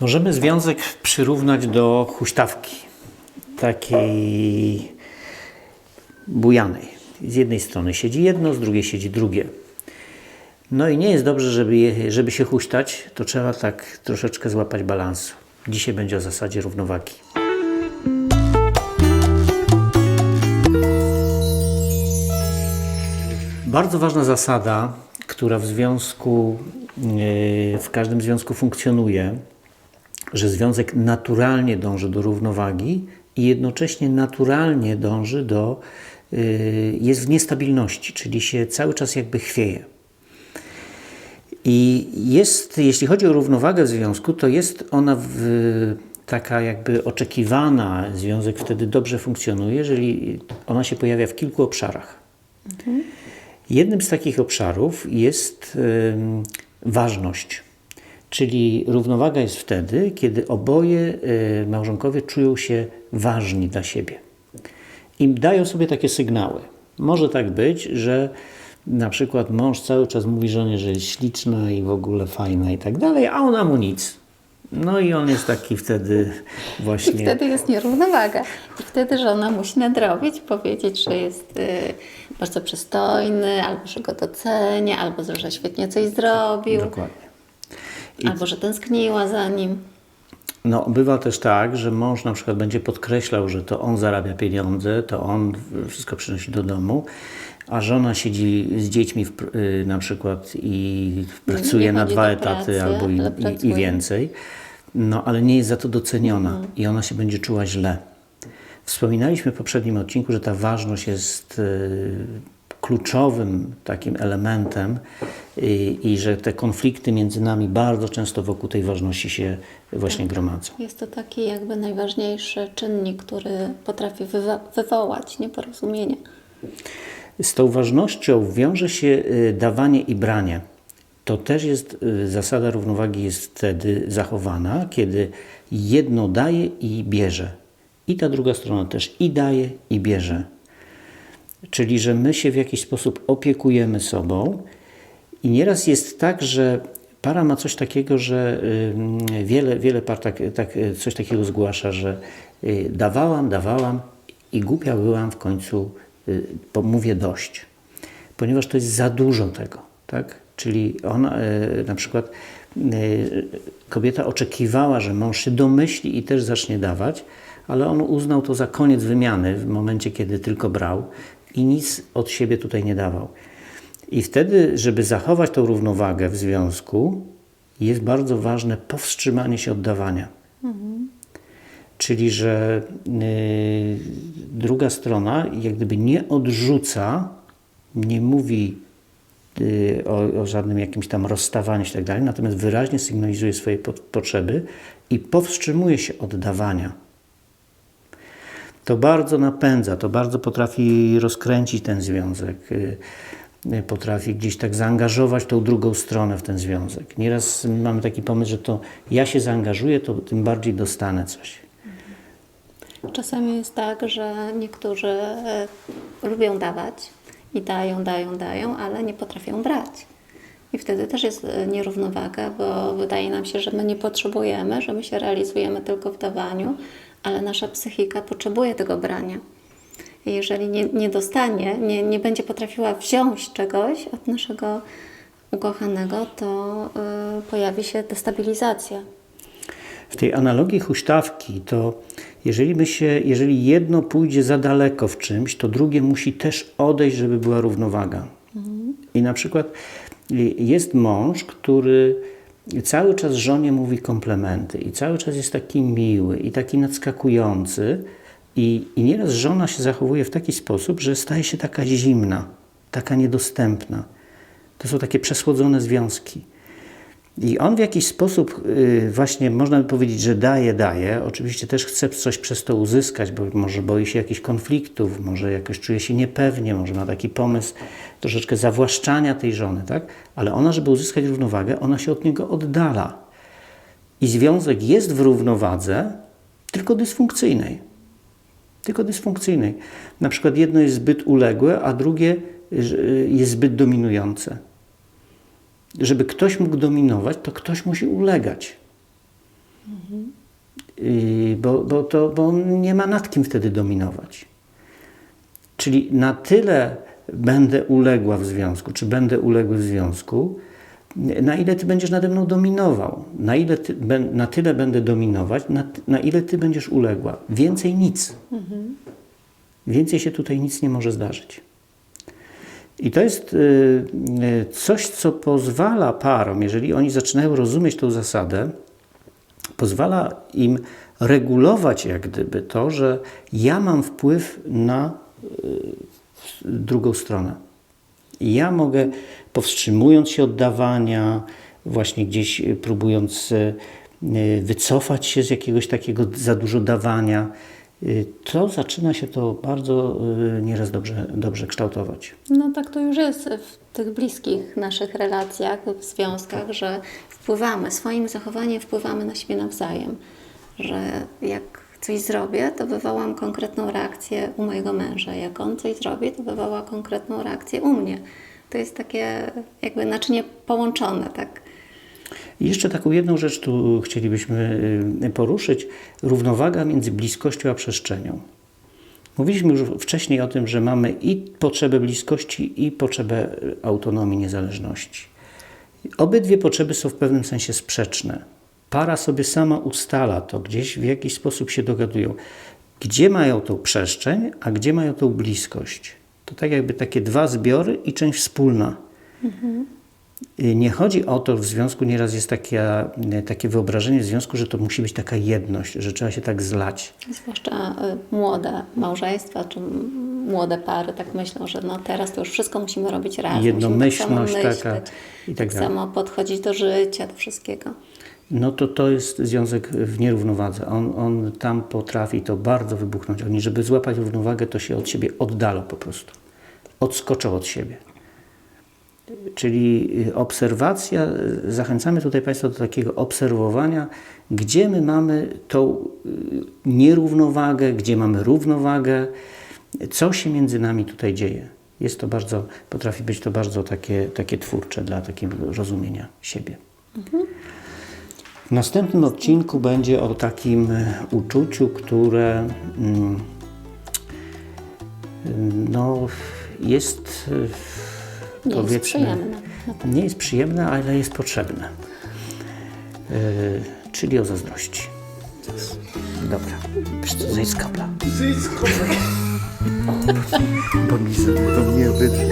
Możemy związek przyrównać do huśtawki, takiej bujanej. Z jednej strony siedzi jedno, z drugiej siedzi drugie. No i nie jest dobrze, żeby, je, żeby się huśtać, to trzeba tak troszeczkę złapać balansu. Dzisiaj będzie o zasadzie równowagi. Bardzo ważna zasada, która w związku, yy, w każdym związku funkcjonuje, że związek naturalnie dąży do równowagi i jednocześnie naturalnie dąży do, yy, jest w niestabilności, czyli się cały czas jakby chwieje. I jest, jeśli chodzi o równowagę w związku, to jest ona w, taka jakby oczekiwana, związek wtedy dobrze funkcjonuje, jeżeli ona się pojawia w kilku obszarach. Jednym z takich obszarów jest ym, ważność, czyli równowaga jest wtedy, kiedy oboje y, małżonkowie czują się ważni dla siebie i dają sobie takie sygnały. Może tak być, że na przykład mąż cały czas mówi żonie, że jest śliczna i w ogóle fajna i tak dalej, a ona mu nic. No i on jest taki wtedy właśnie. I wtedy jest nierównowaga. I wtedy żona musi nadrobić, powiedzieć, że jest y, bardzo przystojny, albo że go docenia, albo że świetnie coś zrobił, Dokładnie. Albo że tęskniła za nim. No, bywa też tak, że mąż na przykład będzie podkreślał, że to on zarabia pieniądze, to on wszystko przynosi do domu, a żona siedzi z dziećmi w, y, na przykład i pracuje na dwa etaty pracy, albo i, i, więcej, no ale nie jest za to doceniona i ona się będzie czuła źle. Wspominaliśmy w poprzednim odcinku, że ta ważność jest y, kluczowym takim elementem y, i że te konflikty między nami bardzo często wokół tej ważności się właśnie gromadzą. Jest to taki jakby najważniejszy czynnik, który potrafi wywo- wywołać nieporozumienie. Z tą ważnością wiąże się y, dawanie i branie. To też jest y, zasada równowagi jest wtedy zachowana, kiedy jedno daje i bierze. I ta druga strona też i daje i bierze. Czyli, że my się w jakiś sposób opiekujemy sobą i nieraz jest tak, że para ma coś takiego, że y, wiele, wiele par tak, tak, coś takiego zgłasza, że y, dawałam, dawałam i głupia byłam w końcu, y, mówię dość. Ponieważ to jest za dużo tego, tak? Czyli ona na przykład kobieta oczekiwała, że mąż się domyśli i też zacznie dawać, ale on uznał to za koniec wymiany w momencie, kiedy tylko brał i nic od siebie tutaj nie dawał. I wtedy, żeby zachować tą równowagę w związku, jest bardzo ważne powstrzymanie się od dawania. Czyli, że y, druga strona jak gdyby nie odrzuca, nie mówi y, o, o żadnym jakimś tam rozstawaniu się i tak natomiast wyraźnie sygnalizuje swoje pot- potrzeby i powstrzymuje się od dawania. To bardzo napędza, to bardzo potrafi rozkręcić ten związek, y, y, potrafi gdzieś tak zaangażować tą drugą stronę w ten związek. Nieraz mamy taki pomysł, że to ja się zaangażuję, to tym bardziej dostanę coś. Czasami jest tak, że niektórzy e, lubią dawać i dają, dają, dają, ale nie potrafią brać. I wtedy też jest e, nierównowaga, bo wydaje nam się, że my nie potrzebujemy, że my się realizujemy tylko w dawaniu, ale nasza psychika potrzebuje tego brania. I jeżeli nie, nie dostanie, nie, nie będzie potrafiła wziąć czegoś od naszego ukochanego, to y, pojawi się destabilizacja. W tej analogii huśtawki to jeżeli, by się, jeżeli jedno pójdzie za daleko w czymś, to drugie musi też odejść, żeby była równowaga. I na przykład y, jest mąż, który cały czas żonie mówi komplementy i cały czas jest taki miły i taki nadskakujący i, i nieraz żona się zachowuje w taki sposób, że staje się taka zimna, taka niedostępna. To są takie przesłodzone związki. I on w jakiś sposób, y, właśnie można by powiedzieć, że daje, daje. Oczywiście też chce coś przez to uzyskać, bo może boi się jakichś konfliktów, może jakoś czuje się niepewnie, może ma taki pomysł troszeczkę zawłaszczania tej żony, tak? Ale ona, żeby uzyskać równowagę, ona się od niego oddala. I związek jest w równowadze, tylko dysfunkcyjnej. Tylko dysfunkcyjnej. Na przykład jedno jest zbyt uległe, a drugie y, jest zbyt dominujące żeby ktoś mógł dominować, to ktoś musi ulegać. Y, bo, bo, to, bo on nie ma nad kim wtedy dominować. Czyli na tyle będę uległa w związku, czy będę uległy w związku, na ile ty będziesz nade mną dominował, na, ile ty, na tyle będę dominować, na, na ile ty będziesz uległa. Więcej nic. Więcej się tutaj nic nie może zdarzyć. I to jest y, y, coś, co pozwala parom, jeżeli oni zaczynają rozumieć tą zasadę, pozwala im regulować jak gdyby to, że ja mam wpływ na y, drugą stronę. Ja mogę, powstrzymując się od dawania, właśnie gdzieś próbując wycofać się z jakiegoś takiego za dużo dawania, to zaczyna się to bardzo y, nieraz dobrze, dobrze kształtować. No tak to już jest w tych bliskich naszych relacjach, w związkach, że wpływamy, swoim zachowaniem wpływamy na siebie nawzajem. Że jak coś zrobię, to wywołam konkretną reakcję u mojego męża. Jak on coś zrobi, to wywoła konkretną reakcję u mnie. To jest takie jakby naczynie połączone, tak? I jeszcze taką jedną rzecz tu chcielibyśmy y, poruszyć. Równowaga między bliskością a przestrzenią. Mówiliśmy już wcześniej o tym, że mamy i potrzebę bliskości, i potrzebę y, autonomii, niezależności. Obydwie potrzeby są w pewnym sensie sprzeczne. Para sobie sama ustala to, gdzieś w jakiś sposób się dogadują, gdzie mają tą przestrzeń, a gdzie mają tą bliskość. To tak jakby takie dwa zbiory i część wspólna. Y, Nie chodzi o to, w związku nieraz jest takie, takie wyobrażenie w związku, że to musi być taka jedność, że trzeba się tak zlać. Zwłaszcza y, młode małżeństwa czy młode pary tak myślą, że no teraz to już wszystko musimy robić razem. Jednomyślność musimy tak taka i tak tak samo podchodzić do życia, do wszystkiego. No to to jest związek w nierównowadze. On, on tam potrafi to bardzo wybuchnąć. Oni, żeby złapać równowagę, to się od siebie oddalą po prostu. Odskoczą od siebie. Czyli y, obserwacja, y, zachęcamy tutaj Państwa do takiego obserwowania, gdzie my mamy tą y, nierównowagę, gdzie mamy równowagę, co się między nami tutaj dzieje. Jest to bardzo, potrafi być to bardzo takie, takie twórcze dla takiego rozumienia siebie. W następnym odcinku będzie o takim uczuciu, które mm, no, jest e, Nie jest przyjemne. nie jest przyjemne, ale jest potrzebne. E, czyli o zazdrości. Dobra, wiesz co, zejdź z kabla. Zejdź z kabla. Bo mi, bo mnie obydwie.